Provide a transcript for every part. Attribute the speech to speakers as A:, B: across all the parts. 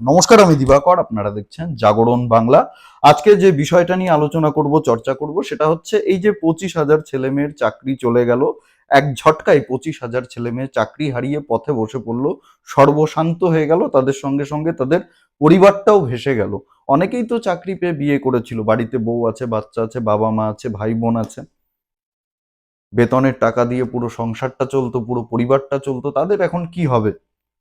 A: নমস্কার, আমি দিবাকর, আপনারা দেখছেন জাগরণ বাংলা। আজকে যে বিষয়টা নিয়ে আলোচনা করব, চর্চা করব, সেটা হচ্ছে এই যে পঁচিশ হাজার ছেলে মেয়ের চাকরি চলে গেল, এক ঝটকায় পঁচিশ হাজার ছেলে মেয়ে চাকরি হারিয়ে পথে বসে পড়ল, সর্বশান্ত হয়ে গেল, তাদের সঙ্গে সঙ্গে তাদের পরিবারটাও ভেসে গেল। অনেকেই তো চাকরি পেয়ে বিয়ে করেছিল, বাড়িতে বউ আছে, বাচ্চা আছে, বাবা মা আছে, ভাই বোন আছে। বেতনের টাকা দিয়ে পুরো সংসারটা চলতো, পুরো পরিবারটা চলতো, তাদের এখন কি হবে?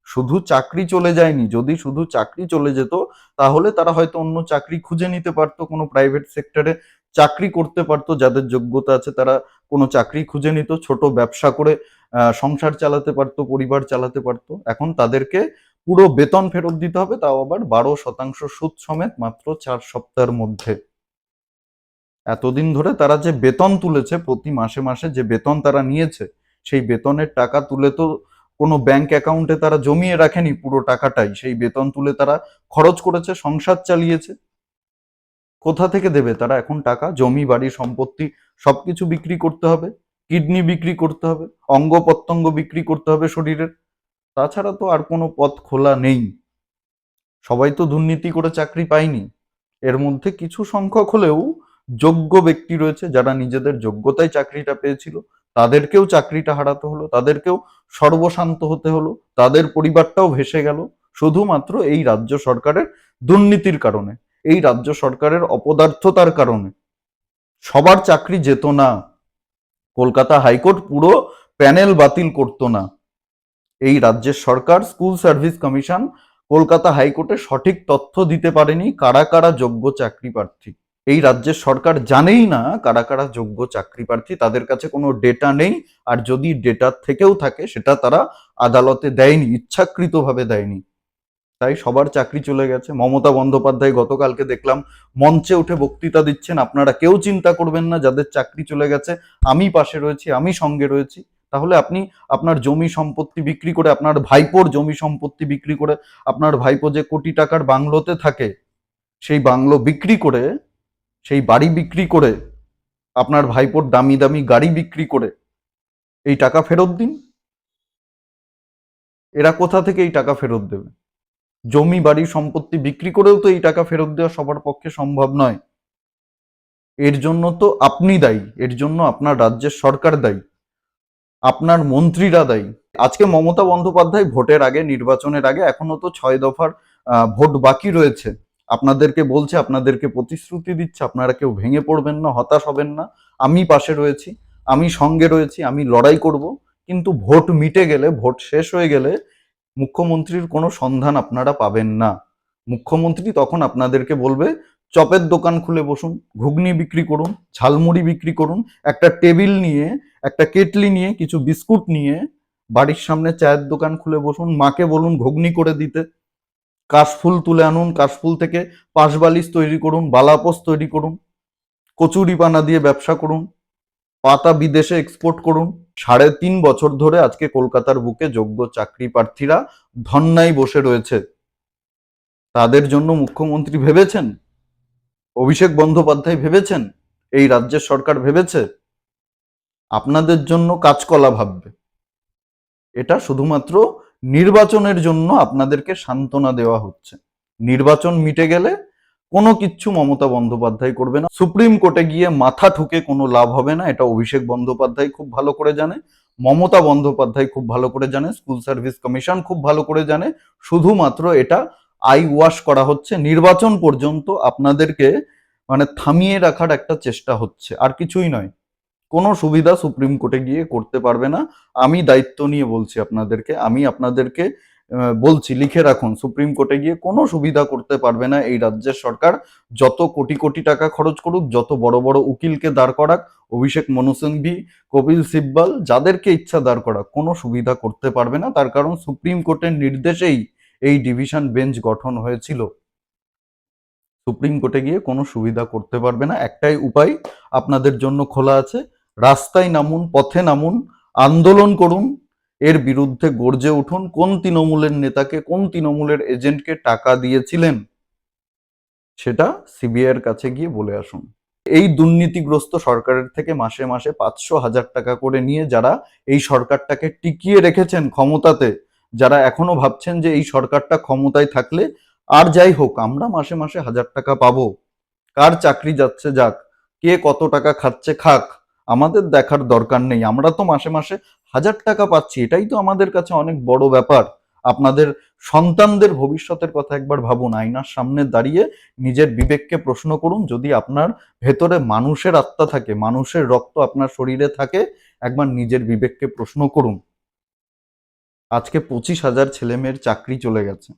A: শুধু চাকরি চলে যায়নি, যদি শুধু চাকরি চলে যেত, তাহলে তারা হয়তো অন্য চাকরি খুঁজে নিতে পারতো, কোনো প্রাইভেট সেক্টরে চাকরি করতে পারতো, যাদের যোগ্যতা আছে তারা কোনো চাকরি খুঁজে নিত, ছোট ব্যবসা করে সংসার চালাতে পারতো, পরিবার চালাতে পারতো। এখন তাদেরকে পুরো বেতন ফেরত দিতে হবে, তাও আবার বারো শতাংশ সুদ সমেত মাত্র চার সপ্তাহের মধ্যে। এতদিন ধরে তারা যে বেতন তুলেছে, প্রতি মাসে মাসে যে বেতন তারা নিয়েছে, সেই বেতনের টাকা তুলে তো কোনো ব্যাংক অ্যাকাউন্টে তারা জমিয়ে রাখেনি পুরো টাকাটাই, সেই বেতন তুলে তারা খরচ করেছে, সংসার চালিয়েছে। কোথা থেকে দেবে? তারা এখন টাকা, জমি, বাড়ি, সম্পত্তি সবকিছু বিক্রি করতে হবে, কিডনি বিক্রি করতে হবে, অঙ্গ প্রত্যঙ্গ বিক্রি করতে হবে শরীরের। তাছাড়া তো আর কোনো পথ খোলা নেই। সবাই তো দুর্নীতি করে চাকরি পায়নি। এর মধ্যে কিছু সংখ্যক হলেও যোগ্য ব্যক্তি রয়েছে যারা নিজেদের যোগ্যতায় চাকরিটা পেয়েছিল। তাদেরকেও চাকরিটা হারাতে হলো, তাদেরকেও সর্বশান্ত হতে হলো, তাদের পরিবারটাও ভেসে গেল, শুধুমাত্র এই রাজ্য সরকারের দুর্নীতির কারণে, এই রাজ্য সরকারের অপদার্থতার কারণে। সবার চাকরি যেত না, কলকাতা হাইকোর্ট পুরো প্যানেল বাতিল করতো না। এই রাজ্যের সরকার, স্কুল সার্ভিস কমিশন কলকাতা হাইকোর্টে সঠিক তথ্য দিতে পারেনি, কারা কারা যোগ্য চাকরি প্রার্থী। এই রাজ্যের সরকার জানেই না কারা কারা যোগ্য চাকরি প্রার্থী, তাদের কাছে কোনো ডেটা নেই। আর যদি ডেটা থেকেও থাকে, সেটা তারা আদালতে দেয়নি, ইচ্ছাকৃতভাবে দেয়নি। তাই সবার চাকরি চলে গেছে। মমতা বন্দ্যোপাধ্যায় গতকালকে দেখলাম মঞ্চে উঠে বক্তৃতা দিচ্ছেন। আপনারা কেউ চিন্তা করবেন না, যাদের চাকরি চলে গেছে, আমি পাশে রয়েছি, আমি সঙ্গে রয়েছি। তাহলে আপনি আপনার জমি সম্পত্তি বিক্রি করে, আপনার ভাইপোর জমি সম্পত্তি বিক্রি করে, আপনার ভাইপো যে কোটি টাকার বাংলোতে থাকে, সেই বাংলো বিক্রি করে সেই বাড়ি বিক্রি করে, আপনার ভাইপোর দামি দামি গাড়ি বিক্রি করে, এই টাকা ফেরত দিন। এরা কোথা থেকে এই টাকা ফেরত দেবে? জমি, বাড়ি, সম্পত্তি বিক্রি করেও তো এই টাকা ফেরত দেওয়া সবার পক্ষে সম্ভব নয়। এর জন্য তো আপনি দায়ী, এর জন্য আপনার রাজ্যের সরকার দায়ী, আপনার মন্ত্রীরা দায়ী। আজকে মমতা বন্দ্যোপাধ্যায় ভোটের আগে, নির্বাচনের আগে এখনও তো ছয় দফার ভোট বাকি রয়েছে। আপনাদেরকে বলছে, আপনাদেরকে প্রতিশ্রুতি দিচ্ছে, আপনারা কেউ ভেঙে পড়বেন না, হতাশ হবেন না। আমি পাশে রয়েছি, আমি সঙ্গে রয়েছি, আমি লড়াই করব। কিন্তু ভোট মিটে গেলে, ভোট শেষ হয়ে গেলে মুখ্যমন্ত্রীর কোনো সন্ধান আপনারা পাবেন না। মুখ্যমন্ত্রী তখন আপনাদেরকে বলবে, চপের দোকান খুলে বসুন, ঘুগনি বিক্রি করুন, ঝালমুড়ি বিক্রি করুন, একটা টেবিল নিয়ে, একটা কেটলি নিয়ে, কিছু বিস্কুট নিয়ে, বাড়ির সামনে চায়ের দোকান খুলে বসুন, মাকে বলুন ঘুগনি করে দিতে। কাশফুল তুলে আনুন, কাশফুল থেকে পাশবালিশ তৈরি করুন বালাপোস তৈরি করুন, কচুরি পানা দিয়ে ব্যবসা করুন, পাতা বিদেশে এক্সপোর্ট করুন। সাড়ে তিন বছর ধরে আজকে কলকাতার বুকে যোগ্য চাকরি প্রার্থীরা ধন্যায় বসে রয়েছে। তাদের জন্য মুখ্যমন্ত্রী ভেবেছেন? অভিষেক বন্দ্যোপাধ্যায় ভেবেছেন? এই রাজ্যের সরকার ভেবেছে? আপনাদের জন্য কাজকলা ভাববে। এটা শুধুমাত্র নির্বাচনের জন্য আপনাদেরকে সান্ত্বনা দেওয়া হচ্ছে। নির্বাচন মিটে গেলে কোনো কিচ্ছু মমতা বন্দ্যোপাধ্যায় করবে না। সুপ্রিম কোর্টে গিয়ে মাথা ঠুকে কোনো লাভ হবে না, এটা অভিষেক বন্দ্যোপাধ্যায় খুব ভালো করে জানে, মমতা বন্দ্যোপাধ্যায় খুব ভালো করে জানে, স্কুল সার্ভিস কমিশন খুব ভালো করে জানে, শুধুমাত্র এটা আই ওয়াশ করা হচ্ছে। নির্বাচন পর্যন্ত আপনাদেরকে মানে থামিয়ে রাখার একটা চেষ্টা হচ্ছে, আর কিছুই নয়। কোনো সুবিধা সুপ্রিম কোর্টে গিয়ে করতে পারবে না। আমি দায়িত্ব নিয়ে বলছি আপনাদেরকে, আমি আপনাদেরকে বলছি, লিখে রাখুন, সুপ্রিম কোর্টে গিয়ে কোনো সুবিধা করতে পারবে না এই রাজ্যের সরকার। যত কোটি কোটি টাকা খরচ করুক, যত বড় বড় উকিলকে দাঁড় করাক, অভিষেক মনু সিংভি, কপিল সিব্বাল, যাদেরকে ইচ্ছা দাঁড় করাক, কোনো সুবিধা করতে পারবে না। তার কারণ সুপ্রিম কোর্টের নির্দেশেই এই ডিভিশন বেঞ্চ গঠন হয়েছিল। সুপ্রিম কোর্টে গিয়ে কোনো সুবিধা করতে পারবে না। একটাই উপায় আপনাদের জন্য খোলা আছে রাস্তায় নামুন, পথে নামুন, আন্দোলন করুন, এর বিরুদ্ধে গর্জে উঠুন। কোন তৃণমূলের নেতাকে, কোন তৃণমূলের এজেন্টকে টাকা দিয়েছিলেন? সেটা সিবিআইয়ের কাছে গিয়ে বলে আসুন। এই দুর্নীতিগ্রস্ত সরকারের থেকে মাসে মাসে পাঁচশো হাজার টাকা করে নিয়ে যারা এই সরকারটাকে টিকিয়ে রেখেছেন ক্ষমতাতে, যারা এখনও ভাবছেন যে এই সরকারটা ক্ষমতায় থাকলে আর যাই হোক, আমরা মাসে মাসে হাজার টাকা পাবো। কার চাকরি যাচ্ছে যাক, কে কত টাকা খাচ্ছে খাক আমাদের দেখার দরকার নেই। আমরা তো মাসে মাসে হাজার টাকা পাচ্ছি, এটাই তো আমাদের কাছে অনেক বড় ব্যাপার। আপনাদের সন্তানদের ভবিষ্যতের কথা একবার ভাবুন, আয়নার সামনে দাঁড়িয়ে নিজের বিবেককে প্রশ্ন করুন, যদি আপনার ভেতরে মানুষের আত্মা থাকে, মানুষের রক্ত আপনার শরীরে থাকে, একবার নিজের বিবেককে প্রশ্ন করুন। আজকে পঁচিশ হাজার ছেলে মেয়ের চাকরি চলে গেছে।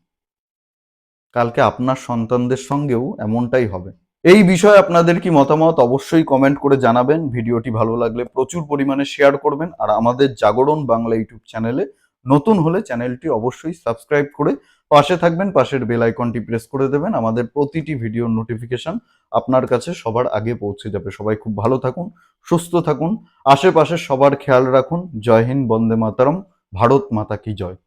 A: কালকে আপনার সন্তানদের সঙ্গেও এমনটাই হবে। এই বিষয়ে আপনাদের কি মতামত অবশ্যই কমেন্ট করে জানাবেন। ভিডিওটি ভালো লাগলে প্রচুর পরিমাণে শেয়ার করবেন। আর আমাদের জাগরণ বাংলা ইউটিউব চ্যানেলে নতুন হলে চ্যানেলটি অবশ্যই সাবস্ক্রাইব করে পাশে থাকবেন, পাশের বেল আইকনটি প্রেস করে দেবেন। আমাদের প্রতিটি ভিডিওর নোটিফিকেশন আপনার কাছে সবার আগে পৌঁছে যাবে। সবাই খুব ভালো থাকুন, সুস্থ থাকুন। আশেপাশে সবার খেয়াল রাখুন। জয় হিন্দ, বন্দে মাতারম। ভারত মাতা কি জয়।